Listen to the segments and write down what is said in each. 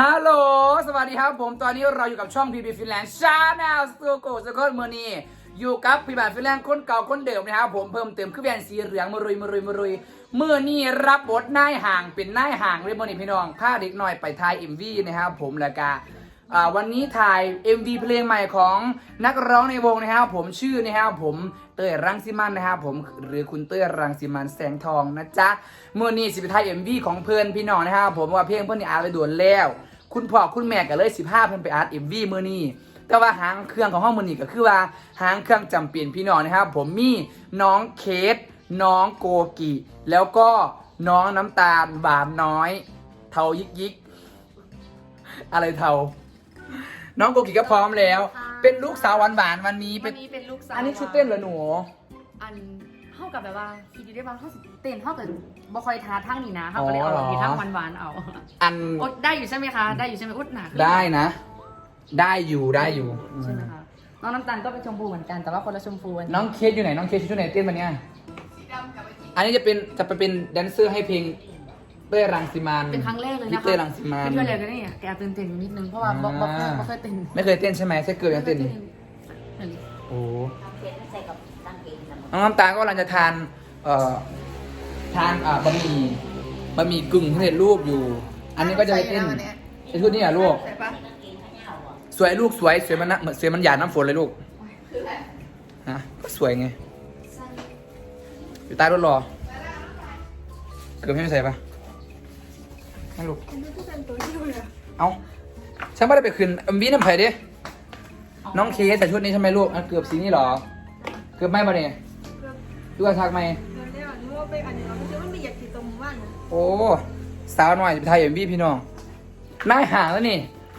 ฮัลโหล สวัสดีครับผม ตอนนี้เราอยู่กับช่อง PB Finland Channel สตูโกสกลเมือนีอยู่กับพี่บาฟินแลนด์คนเก่าคนเดิมนะครับผมเพิ่มเติมคือแบนสีเหลืองมารุยมารุยมารุยเมื่อนี้รับบทนายห่างเป็นนายห่างเลยมอนี้พี่น้องพาเด็กหน่อยไปถ่าย MV นะครับผมแล้วก็วันนี้ถ่าย MV เพลงใหม่ของนักร้องในวงนะครับผมชื่อนะครับผมเต้ยรังสิมันนะครับผมหรือคุณเต้ยรังสิมันแสงทองนะจ๊ะเมื่อนี้สิไปถ่าย MV ของเพื่อนพี่น้องนะครับผมว่าเพลงเพื่อนนี่อาไปด่วนแล้ว คุณพ่อคุณแม่ก็เลยสิบห้าเพิ่นไปอาร์ตเอ็มวีมือนี้แต่ว่าหางเครื่องของห้องมือนี้ก็คือว่าหางเครื่องจำเป็นพี่น้องนะครับ ผมมีน้องเคสน้องโกกิแล้วก็น้องน้ำตาลบานน้อย เทายิกยิกอะไรเทาน้องโกกิก็พร้อมแล้วค่ะเป็นลูกสาวหวานหวานๆวันนี้เป็วันนนี้เป็นลูกสาวอันนี้ชุดเต้นเหรอหนูอัน เท่ากับแบบว่าคิดดูได้ว่าเท่าสิเต้นเท่ากับบ่คอยทาทั้งนี้นะเท่ากับเลยเอาแบบนี้ทั้งหวานๆเอาอันอดได้อยู่ใช่ไหมคะ ได้อยู่ใช่ไหมอุดหนาขึ้นได้นะ ได้อยู่ได้อยู่ใช่ไหมคะน้องน้ำตาลก็เป็นชมพูเหมือนกันแต่ว่าคนละชมพูอัน้องเคสอยู่ไหนน้องเคสชุดไหนเต้นวันเนี้ยอันนี้จะเป็นจะไปเป็นแดนเซอร์ให้เพลงเต้ยรังสิมันเป็นครั้งแรกเลยพี่นะคะเต้ยรังสิมันเป็นเพื่อนเลยก็นี่แกตื่นเต้นอยู่นิดนึงเพราะว่าบ่บ่บ่บ่เคยเต้นไม่เคยเต้นใช่ไหมแค่เกิดยังเต้นนี่โอ้ น้องน้ำตาลก็กำลังจะทานเอ่อทานอ่าบะหมี่บะหมี่กึ่งสำเร็จรูปอยู่ อันนี้ก็จะไปเต้นไอ้ชุดนี้อะลูกใช่ปะสวยลูกสวยสวยมันนะเหมือนสวยมันหยาดน้ำฝนเลยลูกฮะก็สวยไงอยู่ใต้รถรอเกือบให้ไม่ใส่ปะนั่นลูกเอาฉันไม่ได้ไปคืนเอ็มวีน้ำไผ่ดิน้องเคสใส่ชุดนี้ใช่ไหมลูกอะเกือบสีนี้เหรอ เกือบไม่ปะเนี่ย ดูกระทักไหม เดี๋ยวนึกว่าไปอันนี้เราไม่ใช่ว่ามีอยากกินตรงหมู่บ้านนะโอ้สาวหน่อยจะไปถ่ายเอ็มวีพี่น้องนายห่างแล้วนี่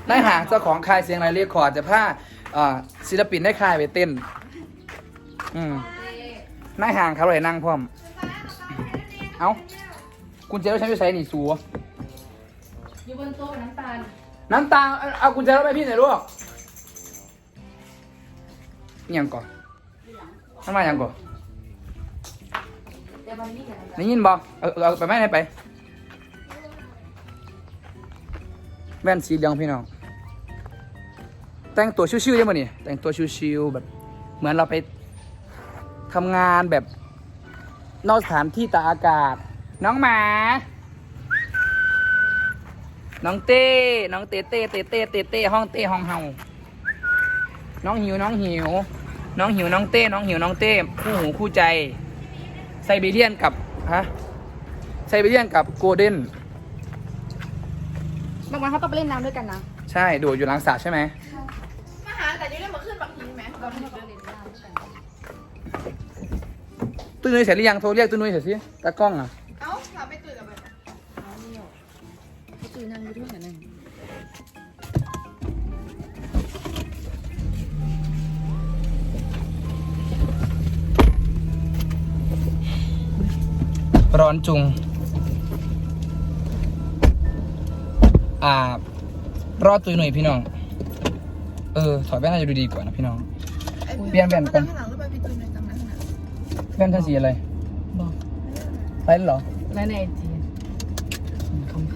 นายห่างเจ้าของค่ายเสียงไรเรียกคอร์ดจะพาอ่าศิลปินได้ค่ายไปเต้น อืมนายห่างเขาเลยนั่งพร้อม เอ้ากุญแจรถฉันจะใช้หนีสูอยู่บนโต๊ะน้ำตาลน้ำตาลเอาเอากุญแจรถไปพี่หน่อยลูกนี่ยังก่อนทำไมายังก่อน เดี๋ยววันนี้กันได้ยินบอกเอาเอาไปไหม่ให้ไป แว่นสีเหลืองพี่น้อง แต่งตัวชิวๆได้ไหมนี่ แต่งตัวชิวๆแบบ เหมือนเราไปทำงานแบบ นอกสถานที่ตากอากาศ น้องหมา น้องเต้ น้องเต้เต้เต้เต้เต้เต้ห้องเต้ห้องเฮา น้องหิว น้องหิว น้องหิว น้องเต้ น้องหิว น้องเต้ คู่หูคู่ใจ ไซบีเรียนกับฮะไซบีเรียนกับโกลเด้นบางวันเขาก็ไปเล่นน้ำด้วยกันนะใช่ดูอยู่หลังสระใช่ไหมมาหาแต่ยังได้มาขึ้นบักหินไหมบางวันเขาก็เล่นน้ำด้วยกันตุ้ยนุ้ยเสร็จหรือยังโทรเรียกตุ้ยนุ้ยเสร็จสิตากล้องอะเอ้าพาไปตื่นกับมันเอาเนี่ยเขาตื่นนั่งอยู่ด้วยกัน ร้อนจุง อ่า รอดตุ้ยหน่อยพี่น้อง เออ ถอดแว่นน่าจะดูดีกว่านะพี่น้อง เปลี่ยนแว่นก่อนข้างหลังหรือไปไปตื่นในตรงนั้นนะแว่นท่าสีอะไรบอกไปแล้วเหรอและในไอจีคำค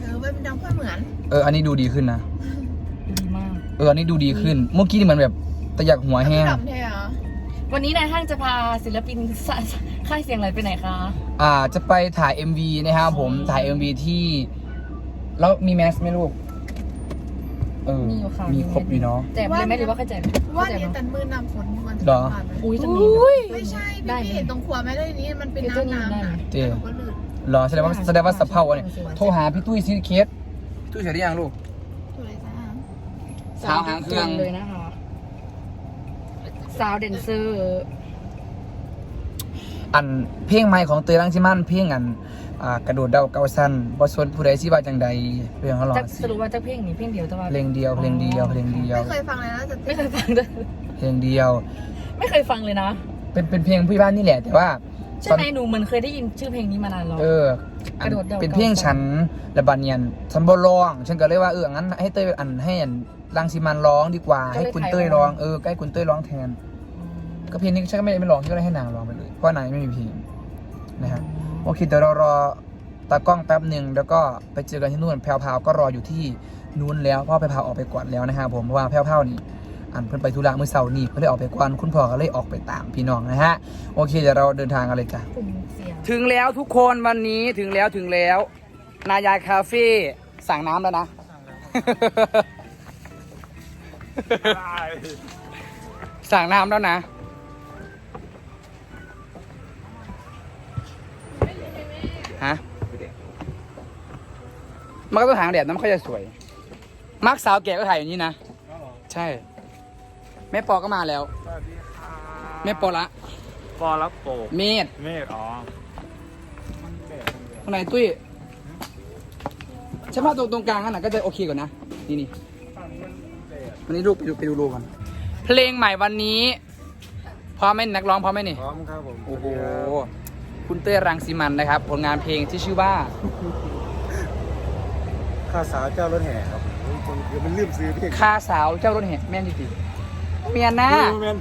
เออไปเป็นดังเพื่อนเหมือนเออ อันนี้ดูดีขึ้นนะำดีมาก เออ อันนี้ดูดีขึ้น เมื่อกี้นี่เหมือนแบบตะยักหัวแห้งดำแท้เหรอ วันนี้นายห้างจะพาศิลปินสะค่ายเสียงอะไรไปไหนคะ อ่าจะไปถ่าย MV นะครับผมถ่าย MV ที่ แล้วมีแมสไหมลูกเออมีอยู่ค่ะ มีครบอยู่เนาะ แจกเลยไหมหรือว่าเข้าใจว่าเข้าใจนี่ไหมแต่มือนำฝนวันเหรอผ่านไหมอุ้ยจะมีนะไม่ใช่ได้พี่ไหมเห็นตรงครัวไหมได้นี้มันเป็นเดี๋ยวจะน้ำได้น้ำไหมอะเจ๊หนูก็ลืมเหรอแสดงว่าแสดงว่าสะเพาเนี่ยโทรหาพี่ตุ้ยซีเคสตุ้ยเสร็จหรือยังลูกสวยจ้าสาวหางเครื่องเลยนะคะ สาวเดนเซอร์ อันเพลงใหม่ของเตยรังสิมันเพลงอันอ่ากระโดดเดาเกาสั้นบสนผู้ใดสิว่าจังใดเพลงเขาลองจะสิสรุปว่าจะเพลงนี้เพลงเดียวแต่ว่าเพลงเดียวเพลงเดียวเพลงเดียวไม่เคยฟังเลยนะแต่ไม่เคยฟังเลยเพลงเดียว ไม่เคยฟังเลยนะ เป็นเป็นเพลงพี่บ้านนี่แหละ แต่ว่า ใช่ไหมหนูเหมือนเคยได้ยินชื่อเพลงนี้มานานแล้ว เอออันกระโดดเดาเป็นเพลงฉันและบันเนียนฉันบ่ร้อง ฉันก็เลยว่าเอองั้นให้เต้ยอันให้อันรังสิมันร้องดีกว่า ให้คุณเต้ยร้องเออให้คุณเต้ยร้องแทน ก็เพลงนี้ฉันก็ไม่ได้ไม่ร้องฉันก็เลยให้นางร้องไปเลยเพราะว่านางไม่มีเพลงนะครับโอเคเดี๋ยวเรารอตากล้องแป๊บหนึ่งแล้วก็ไปเจอกันที่นู่นแพรวพราวก็รออยู่ที่นู้นแล้วเพราะแพรวพราวออกไปก่อนแล้วนะครับผมเพราะว่าแพรวพราวนี่ อันเพิ่นไปธุระมื้อเสาร์นี่เพิ่นเลยออกไปก่อนคุณพ่อก็เลยออกไปตามพี่น้องนะฮะ โอเคเดี๋ยวเราเดินทางกันเลยจ้ะกลุ่มเสียงถึงแล้วทุกคนวันนี้ถึงแล้วถึงแล้ว นายายคาเฟ่สั่งน้ำแล้วนะ สั่งน้ำแล้วนะ ฮะ มันก็ต้องหางแดดน้ำค่อยจะสวย มักสาวแก่ก็ถ่ายอย่างนี้นะ ใช่ แม่ปอก็มาแล้ว สวัสดีค่ะแม่ปอละ ปอรับโปกเมดเมฆอ๋อข้างในตุ้ยใช่ป่ะตรงตรงกลางนั่นนะก็จะโอเคกว่านะ นี่นี่วันนี้ลูกไปดูไปดูรูก่อนเพลงใหม่วันนี้พร้อมไหมนักร้องพร้อมไหมนี่ พร้อมครับผมโอ้โห คุณเต้ยรังสีมันนะครับ ผลงานเพลงที่ชื่อว่า ข้าสาวเจ้ารถแห่ครับผมคือมันลืมซื้อเพลงคาสาวเจ้ารถแห่แม่นจริงๆ เมียนนะแมน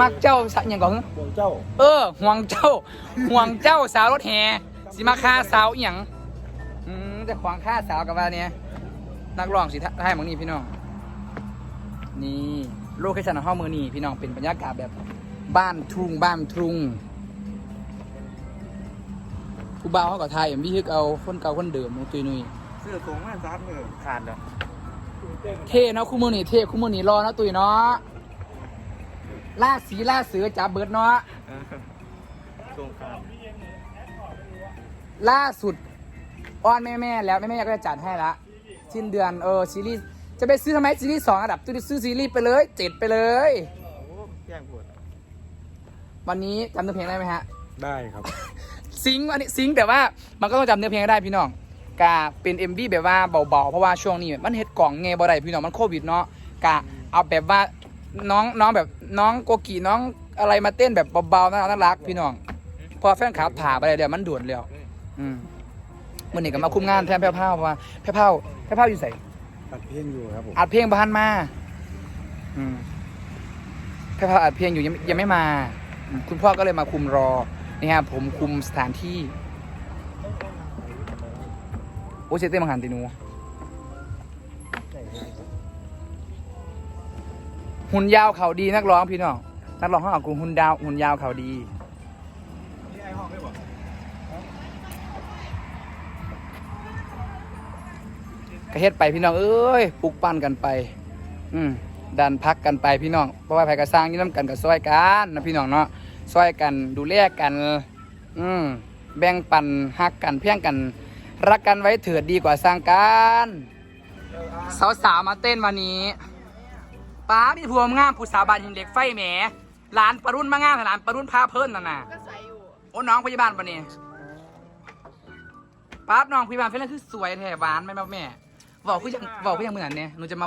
มักเจ้าสักอย่างก่อนบวงเจ้า เออห่วงเจ้าห่วงเจ้าสาวรถแห่สิมาฆ่าสาวอหย่างอืมจะขวางฆ่าสาวกับว่าเนี่ยนักร้องสิท่ายหมองนี่พี่น้อง นี่โลเคชั่นของห้องมือนี่พี่น้องเป็นบรรยากาศแบบบ้านทุ่งบ้านทุ่งผู้บ่าวเขาก็ไทยพี่ฮึกเอาคนเก่าคนเดิมนุ้ยตุยนุ้ยเสื้อสูงมากซัดเลยขาดเลยเท่เนาะคู่มือนี่เท่คู่มือนี่รอเนาะตุยเนาะ ล่าสีล่าเสือจับเบิดเนาะสูงขาดล่าสุดอ้อนแม่แม่ๆแล้วแม่แม่ๆก็จะจัดให้ละสิ้นเดือนเออซีรีส์จะไปซื้อทำไมซีรีส์สองอันดับตุยซื้อซีรีส์ไปเลยเจ็ดไปเลยโอ้แย่งปวดวันนี้จำเนื้อเพลงได้ไหมฮะ ได้ครับ ซิงค์อันนี้ซิงค์แต่ว่ามันก็ต้องจำเนื้อเพลงให้ได้พี่น้องกะเป็น MV แบบว่าเบาๆ เพราะว่าช่วงนี้ มันเฮ็ดกล่องไงบ่ได้พี่น้องมันโควิดเนาะกะเอาแบบว่า น้องน้องแบบน้องโกกีน้องอะไรมาเต้นแบบเบาๆน่ารักน่ารักพี่น้อง พอแฟนคลับถ่าไปเลยเดี๋ยวมันด่วนแล้วอืมวันนี้ก็มาคุมงานแทนแพ้วๆเพราะว่าแพ้วๆแพ้วๆอยู่ใส่ตัดเพลงอยู่ครับผมอัดเพลงบ้านมาอืมแพ้วๆอัดเพลงอยู่ยังยังไม่มาอืมคุณพ่อก็เลยมาคุมรอนี่ฮะผมคุมสถานที่โอ้เซเต้มังหันติหนู หุ่นยาวเขาดีนักร้องพี่น้องนักร้องเขาเอากลุ่มหุ่นดาวหุ่นยาวเขาดีนี่ไอห้องไม่บอกกระเฮ็ดไปพี่น้องเอ้ยปลุกปั้นกันไป อืมดันพักกันไปพี่น้องเพราะว่าไผกระสร้างอยี่น้ำกันกับซอยกันนะพี่น้องเนาะซอยกันดูแลกัน อืมแบ่งปันฮักกันเพียงกัน รักกันไว้เถิดดีกว่าสร้างกันสาวๆมาเต้นวันนี้ ป้าพี่พวงงามผู้สาวบานหินเหล็กไฟแหมหลานปรุ่นมางามหลานปรุ่นพาเพิ่นนั่นน่ะก็ใส่อยู่โอ้น้องพยาบาลปะเนี่ยป้าบน้องพยาบาลเฟรนคือสวยแท้หวานไหมแม่บอกคือยังบอกคือยังเหมือนเนี่ยหนูจะมา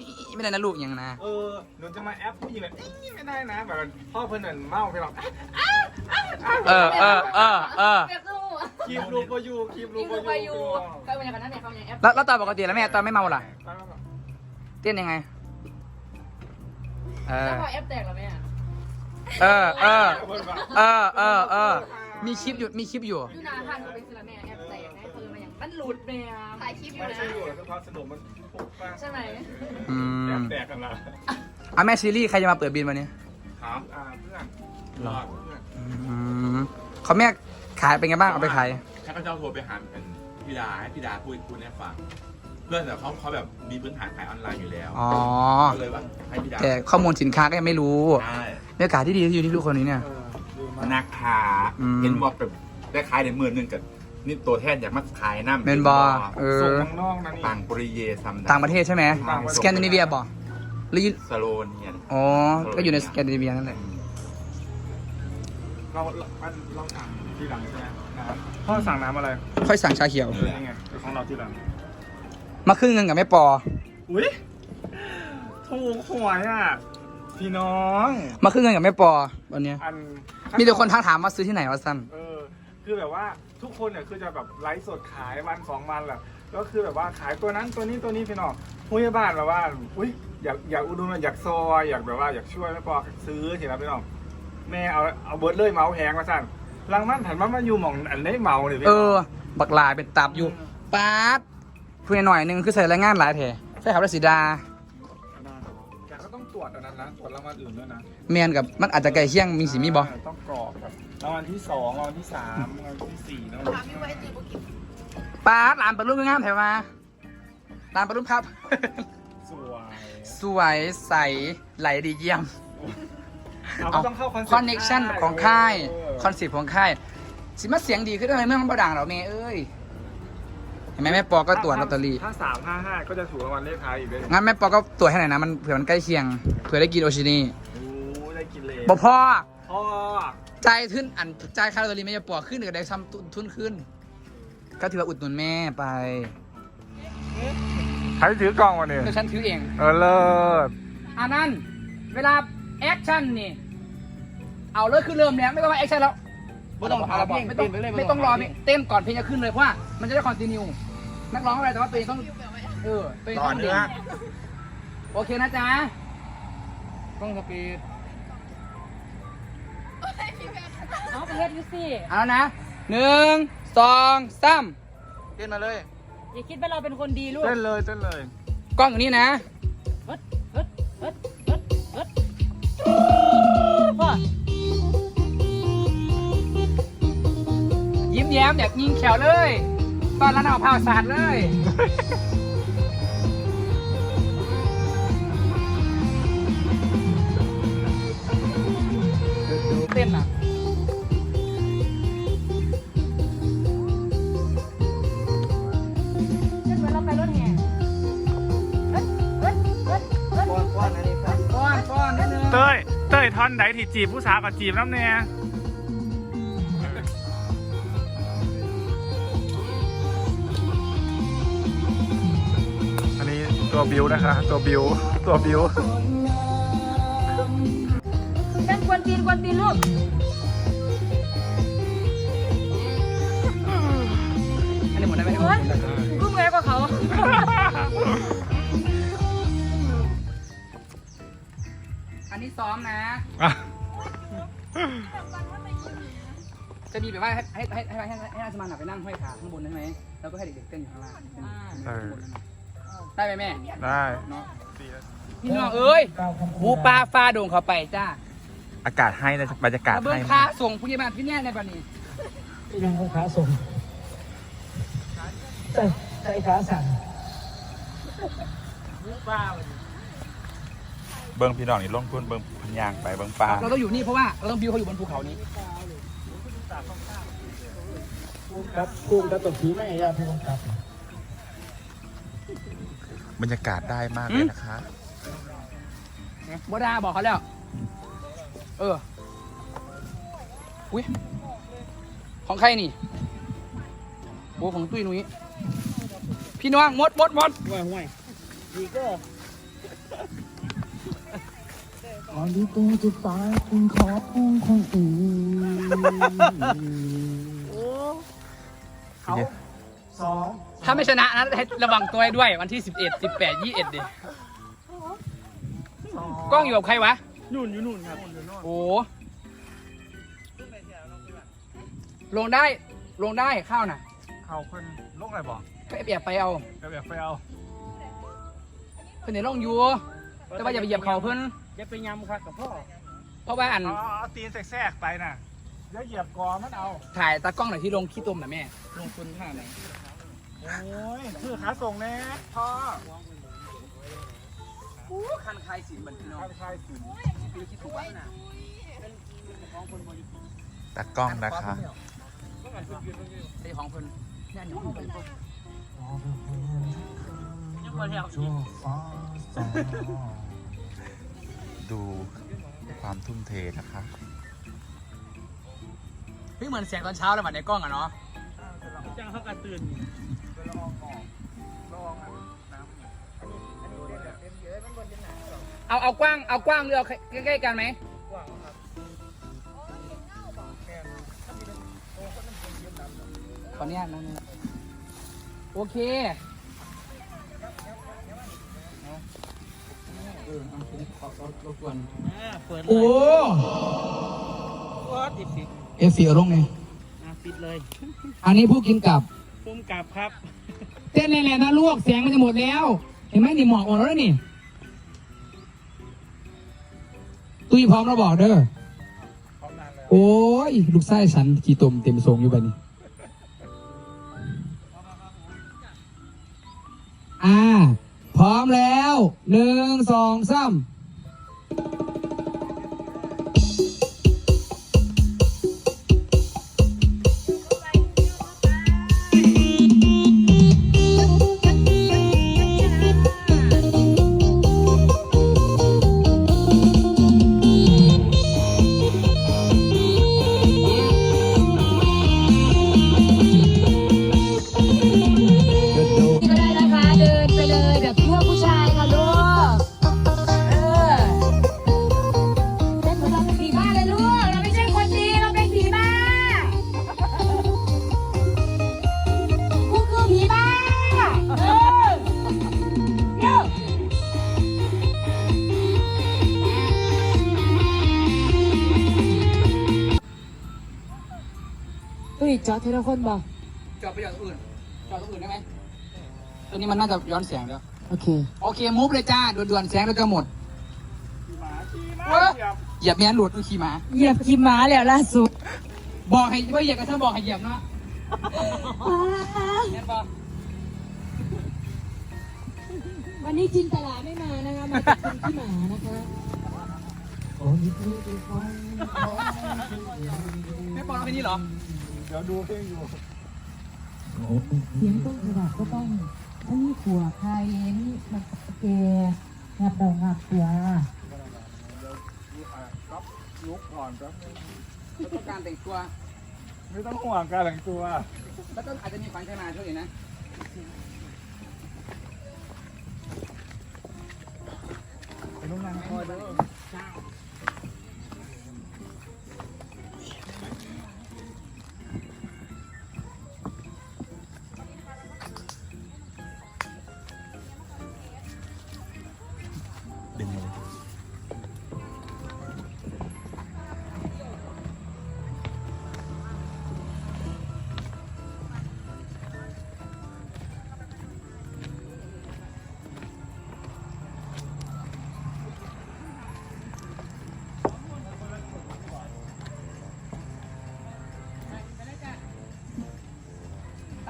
อีไม่ได้นะลูกอย่างนะเออหนูจะมาแอปผู้หญิงแบบอี้ไม่ได้นะแบบพ่อเพื่อนเหมือนเมาไปหรอกเออเออเออเออเรียกสู้คีบลูกก็อยู่คีบลูนี่กคืก็อไปออยู่ยู่ไปวันอย่างนั้นเนี่ยเขาอย่างแอปแล้วแล้วตอนปกติแล้วแม่ตอนไม่เมาล่ะเต้นยังไง เอแล้วอพอแอปแตกแล้วแม่เออเออเออเออเออมีคลิปอยู่ มีคลิปอยู่ ยูนาพันก็เป็นศิลาแม่แอปแตกแม่คือมาอย่างมันหลุดแม่ถ่ายคลิปอยู่ไม่นะ ใช่อยู่แล้วความสนุกมันปุ๊บปั๊บใช่ไหมอืแอมบแตกกันละอะแม่ซีรีส์ใครจะมาเปิดบินวันนี้ถามอ่าเพื่อนหรอเพื่อนอืมเขาแม่ขายเป็นไงบ้าง เอาไปขาย ข้าพเจ้าโทรไปหาเป็นพี่ดาให้พี่ดาพูดพูดให้ฟัง เพื่อนแต่เขาเขาแบบมีพื้นฐานขายออนไลน์อยู่แล้วอ๋อ ก็เลยว่าให้พี่ดาแต่ข้อมูลสินค้าก็ยังไม่รู้ใช่บรรยากาศที่ดีที่อยู่ที่ทุกคนนี้เนี่ยเออดีมากนักขาอืม เห็นบอกแบบได้ขายในหมื่นหนึ่งกับนี่ตัวแทนอยากมาขายน้ำเมนบอเอส่งอข้างนอกนะนี่ ต่างปริเยซัมดต่างประเทศใช่ไหมต่างประเทศ สแกนดิเนเวียบอกหรืออยู่สโลเนียนอ๋อ ก็อยู่ในสแกนดิเนเวียนั่นแหละ เราเราเราสั่งทีหลังใช่ไหมน้ำพ่อสั่งน้ำอะไรค่อยสั่งชาเขียว นี่ไงคือของเราทีหลัง มาครึ่งเงินกับแม่ปอ อุ้ยถูกหวยอะ พี่น้อง มาครึ่งเงินกับแม่ปอวันเนี้ยอันมีแต่คนทักถามว่าซื้อที่ไหนวะสั้นเออ คือแบบว่าทุกคนเนี่ยคือจะแบบไลฟ์สดขายวันสองวันแหละก็คือแบบว่าขายตัวนั้นตัวนี้ตัวนี้พี่น้องผู้ใหญ่บ้านแบบว่า อุ้ยอยากอยากอุดหนุนอยากซอยอยากแบบว่าอยากช่วยไม่พอซื้อทีละพี่น้องแม่เอาเอาเบิร์ดเลยเมาส์แพงมาสั่นลังมันผันมามาอยู่หม่องอันได้เมาเนี่ยพี่เออบักลายเป็นตับอยู่ป๊าด พูดหน่อยๆนึงคือใส่แรงงานหลายแถใช่ครับรัศดาแต่ก็ต้องตรวจอันนั้นนะตรวจรางวัลอื่นด้วยนะเมียนกับมันอาจจะไกลเคียงมีสีมีบอเต้องกรอกแบบรางวัลที่สองรางวัลที่สามรางวัลที่สี่รางวัลถามที่พี่ไว้จีบกินป๊าดหลานปลารุ่มงามแถวมาหลานปลารุ่มครับ สวยสวยใสไหลดีเยี่ยมเราก็ต้องเข้าคอนคอนเน็กชันของค่าย เออคอนเซ็ปต์ของค่าย สิมาเสียงดีขึ้นได้ไหมเมื่อมันบ่ดังเราเมย์เอ้ยเห็นไหมแม่ปอก็ตรวจลอตเตอรี่ ถ้าสามห้าห้าก็จะถูกรางวัลเลขท้ายอีกด้วยงั้นแม่ปอก็ตรวจให้หน่อยนะมันเผื่อมันใกล้เคียงเผื่อได้กินโอชินีโอ้ได้กินเลยบ่พ่อพ่อใจายขึ้นอันใจายค่าลอตเตอรี่ไม่จะปอขึ้นก็ได้ซ้ำทุนทุนขึ้น ก็ถือว่าอุดหนุนแม่ไปใครถือกล่องวะเนี่ยเดี๋ยวฉันถือเอง เออเลิศอันนั้นเวลาแอคชั่นนี่ เอาเลยคือเริ่มแล้วไม่ต้องมาแอคชั่นแล้วไม่ต้องเอาเพลงไม่ต้องไม่ต้องรอเพลงเต้นก่อนเพลงจะขึ้นเลยเพราะว่ามันจะได้คอนติเนีย นักร้องอะไรแต่ว่าตัวเองต้องเออตัวเองต้องเด่นโอเคนะจ๊ะต้องสปีดเอาไปเฮ็ดอยู่สิเอาแล้วนะหนึ่งสองสามเต้นมาเลยอย่าคิดว่าเราเป็นคนดีลูกเต้นเลยเต้นเลย กล้องอยู่นี่นะเฮ็ดเฮ็ดเฮ็ดเฮ็ดเฮ็ดพ่อยิ้มแย้มแบบยิงแขวเลย ตอนร้านเอาพาวสาดเลยเต้นอะเช่นเหมือนเราไปรถแห่เฮ็ดเฮ็ดเฮ็ดเฮ็ดป้อนป้อนนิดนึง เต้ย เต้ยท่อนไหนที่จีบผู้สาวกับจีบน้ำเนี่ย ตัวบิวนะคะ ตัวบิวตัวบิวแม่งกวนตีนกวนตีนลูกอันนี้หมดได้ไหมโอ๊ยกูเหนื่อยกว่าเขา อันนี้ซ้อมนะ อะจะมีแบบว่าให้ให้ให้ให้ให้ให้อาสมานไปนั่งห้อยขาข้างบนได้ไหมแล้วก็ให้เด็กๆเต้นอยู่ข้างล่างเป็นเออได้ไหม แม่ได้เนาะพี่น้องเอ้ยบูปลาฟ้าโด่งเข้าไปจ้าอากาศให้นะบรรยากาศแล้วเบิ้งให้พาส่งผู้ใหญ่บ้านพี่แน่ในบันนี้ยังขาส่งใส่ใส่ขาสั่นเบิ้งพี่น้องนี่ลงทุนเบิ้งพันยางไปเบิ้งปลาเราต้องอยู่นี่เพราะว่าเราต้องบิวเขาอยู่บนภูเขานี้ครับกุ้งกระตุกผีไม่ยาพี่ครับ บรรยากาศได้มากเลยนะคะ บดาบอกเขาแล้ว เออ อุ้ย ของใครนี่โอ้ของตุ้ยนุ้ยพี่น้องมดมดมดห่วยห่วยดีก็ก่อนที่กูจะตายคุณขอพุ่งคนอื่นเขาสอง ถ้าไม่ชนะนะให้ระวังตัวให้ด้วยวันที่สิบเอ็ดสิบแปดยี่เอ็ดดิกล้องอยู่กับใครวะ นู่นอยู่นู่นครับโอ้ลงได้ลงได้ข้าวน่ะเขาคนโรคอะไรบอกก็แอบไปเอาแบบแบบไปเอาเพื่อนในร่องอยู่ แต่ว่าอย่าไปเหยียบเขาเพื่อนจะไปยำครับกับพ่อเพราะว่าอัน เอาเอาตีนแทรกๆไปน่ะเดี๋ยวเหยียบกอมันเอาถ่ายตากล้องหน่อยที่ลงขี้ตมหน่อยแม่ ลงทุนท่าไหน โอ้ยคือขาส่งแน่พ่อคันคายสีเหมือนพี่น้องข้างชายสิพี่คิดถูกว่าน่ะตากล้องนะคะไอ้ของเพิ่นนี่อันนี้ของเพิ่นดูความทุ่มเทนะคะเฮ้ยเหมือนเสียงตอนเช้าเลยว่ะในกล้องอะเนาะจังเขากระตื่น เอาเอากว้างเอากว้างหรือเอาใกล้ๆกันไหมขออนุญาตนะนะโอเคเออเอาขอขอรบกวนเปิดเลโอ้ยว่าติดสิเอฟซีลงไงติดเลย อันนี้ผู้กินกับ พุ่มกลับครับ เต้นแรงๆนะลวกเสียงมันจะหมดแล้ว เห็นไหมนี่หมอกหมดแล้วนี่ ตุ้ยพร้อมเราบอกเด้อ พร้อมนานแล้วโอ้ย ลูกไส้ฉันขี่ตมเต็มทรงอยู่แบบนี้ อ่า พร้อมแล้วหนึ่งสองสาม เฮ้ยจอดเทเลคนบอกจอดไปจอดตรงอื่นจอดตรงอื่นได้ไหมตัวนี้มันน่าจะย้อนแสงแล้วโอเค โอเคมูฟเลยจ้าด่วนๆแสงเราจะหมดขี่ม้าขี่ม้าเว้ยเหยียบเหยียบแม่นหลุดอุ้ยขี่ม้าเหยียบขี่ม้าแล้วล่าสุด บอกให้ว่าเหยียบกันถ้าบอกให้เหยียบนะแม่นบอกวันนี้จินตลาไม่มานะคะ มาเป็นคนที่หมานะคะแม่บอกเราเป็นนี่เหรอ เดี๋ยวดูเพลงอยู่เสียงต้นฉบับก็ต้องอันนี้ขัวไทยนี่มันแกงับดองงับตัวรับลุกก่อนแป๊บนึงแล้วต้องการแต่งตัว ไม่ต้องห่วงการแต่งตัว แล้วก็อาจจะมีขวัญใจมาช่วยอีกนะไปนุ่งนางคอยเด้อ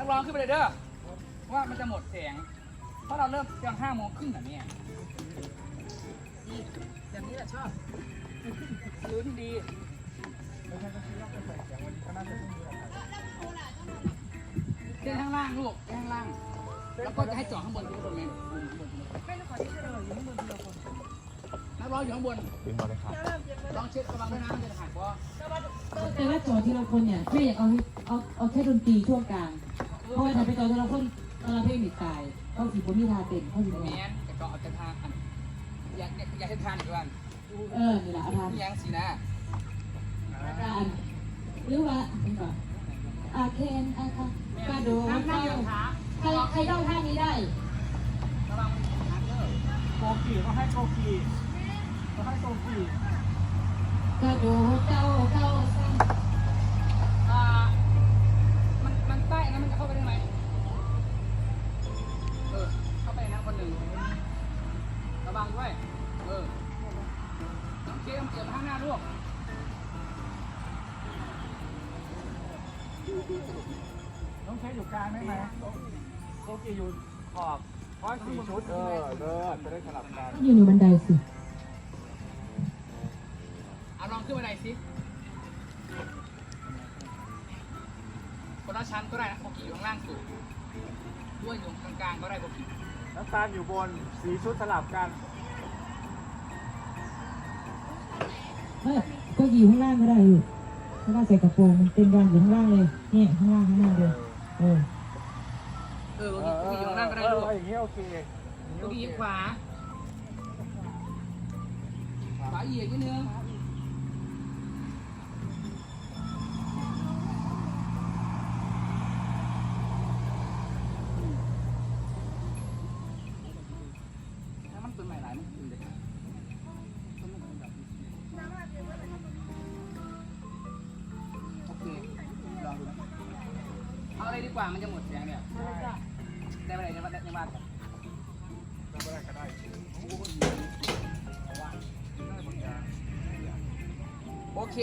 นักร้องขึ้นไปเลยเด้อว่ามันจะหมดแสง เพราะเราเริ่มตอนห้าโมงครึ่งแบบนี้แบบนี้แหละชอบลุ้นดีเต้นข้างล่างลูกเต้นข้างล่าง แล้วก็จะให้จาะข้างบนทุกคนไหมนักร้องอยู่ข้างบนดึงมาเลยครับลองเช็คระวังด้วยนะมันจะหักเพราะแต่ว่าจอทีละคนเนี่ยแค่อยากเอาเอาเอาแค่ดนตรีช่วงกลาง เพราะว่าถ้าไปจอทีละคนตอนเราเพลงหนีตายเขาสิบคนที่ทาเต็มเขาสิบแมแม่นแต่ก็เอาจะทานอยากอยากให้ทานอีกวันเออนี่แหละอาจารย์นี่ยังสินะอาจารย์หรือว่าเป็นก่อนอาเคนอาคากระโดดเข้าใครใครเล่าท่านี้ได้ระวังหักเด้อโกกีเขาให้โกกีเขาให้โกกีกระโดดเก้าเก้าซ้ำ อ่ามันมัน ใต้นะมันจะเข้าไปได้ไหมเออ เข้าไปนะคนหนึ่ง ระวังด้วย เออน้องเกมเกี่ยวข้างหน้าลูกต้องใช้อยู่กลางได้ไหมโกกีอยู่ขอบเพราะสี่ชุดเออเลิศจะได้สลับกันอยู่ในบันไดสิ เอาลองขึ้นบันไดสิ ละชั้นก็ได้นะโคกิอยู่ข้างล่างสุดด้วยอยู่กลางๆก็ได้โคกิน้ำตาลอยู่บนสีชุดสลับกันเฮ้ยก็อยู่ข้างล่างก็ได้อยู่ข้างล่างใส่กระโปรงมันเต็มยางอยู่ข้างล่างเลยเนี่ยข้างล่างข้างล่างเลยเออเออเอโคอกิอยู่ข้างล่างก็ได้เอลูอกอย่างนี้โอเคอย่างนี้โคโอกิเคยิงขวาขวาอีกนิดนึง กว่ามันจะหมดแสงเนี่ยได้ไปไหนในบ้านในบ้านแล้วก็ได้ก็ได้โอเค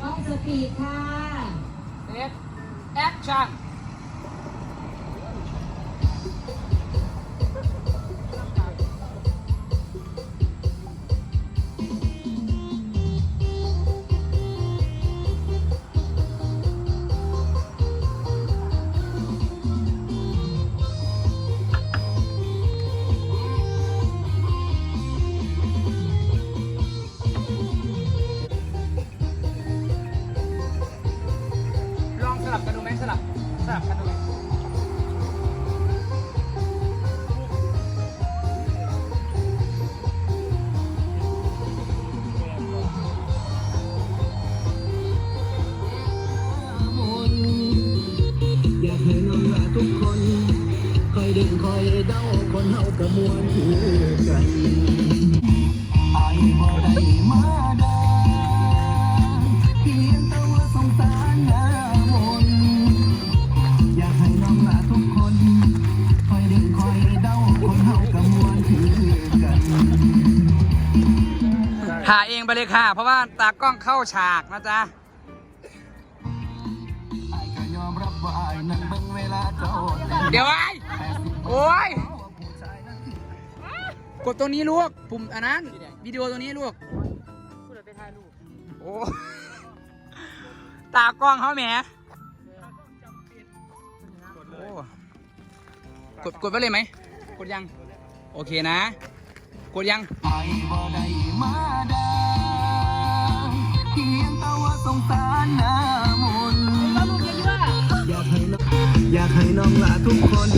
กล้องสปีดค่ะเซตแอคชั่น คนคอยดึงคอยเดาคนเฮากระมวลคือกันไอ้บ่ได้มาดาเพียงแต่ว่าสงสารหน้ามนอยากให้น้องลาทุกคนคอยดึงคอยเดาคนเฮากระมวลคือกันถ่าเองไปเลยค่ะ เพราะว่าตากล้องเข้าฉากนะจ๊ะ เดี๋ยวไอ้โอ้ยกดตัวนี้ลูกปุ่มอันนั้นวิดีโอตัวนี้ลูกโอ้ตากล้องเขาแหมโอ้กดกดไปเลยไหมกดยัง โอเคนะ กดยังไอ้บ่ได้มาดาเพียงแต่ว่าสงสารน้า อยากให้น้องลาทุกคน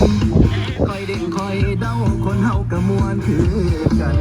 คอยเด้งคอยเด้าคนเฮากระมวลคือกัน